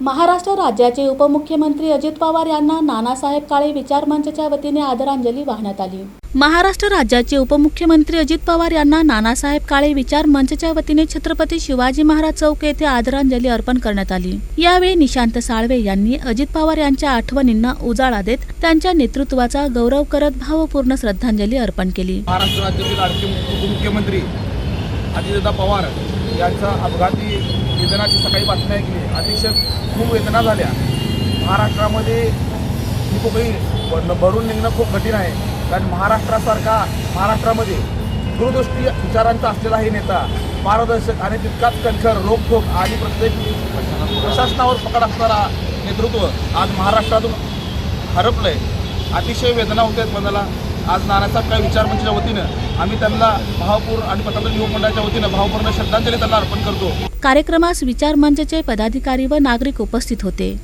महाराष्ट्र राज्याचे उपमुख्यमंत्री अजित पवार यांना नानासाहेब काळे विचार मंचच्या वतीने आदरांजली वाहण्यात आली. महाराष्ट्र राज्याचे उपमुख्यमंत्री अजित पवार यांना नानासाहेब काळे विचार मंचच्या वतीने छत्रपती शिवाजी महाराज चौक येथे आदरांजली अर्पण करण्यात आली. यावेळी निशांत साळवे यांनी अजित पवार यांच्या आठवणींना उजाळा देत त्यांच्या नेतृत्वाचा गौरव करत भावपूर्ण श्रद्धांजली अर्पण केली. महाराष्ट्र राज्यातील उपमुख्यमंत्री अजितदादा पवार यांचा अपघाती निधनाची सकाळी बातमी ऐकली. अतिशय खूप वेदना झाल्या. महाराष्ट्रामध्ये ही पोकळी भरून निघणं खूप कठीण आहे. कारण महाराष्ट्रासारखा महाराष्ट्रामध्ये दूरदृष्टी विचारांचा असलेला हे नेता पारदर्शक आणि तितकाच कणखर रोखोक आणि प्रत्येक प्रशासनावर पकड असणारा नेतृत्व आज महाराष्ट्रातून हरपलंय. अतिशय वेदना होत आहेत मनाला. आज नानासाहेब काय विचार मंचच्या वतीनं आम्ही त्यांना भावपूर आणि पतंजली युवक मंडळाच्या वतीनं भावपूर्ण श्रद्धांजली त्यांना अर्पण करतो. कार्यक्रमास विचार मंचचे पदाधिकारी व नागरिक उपस्थित होते.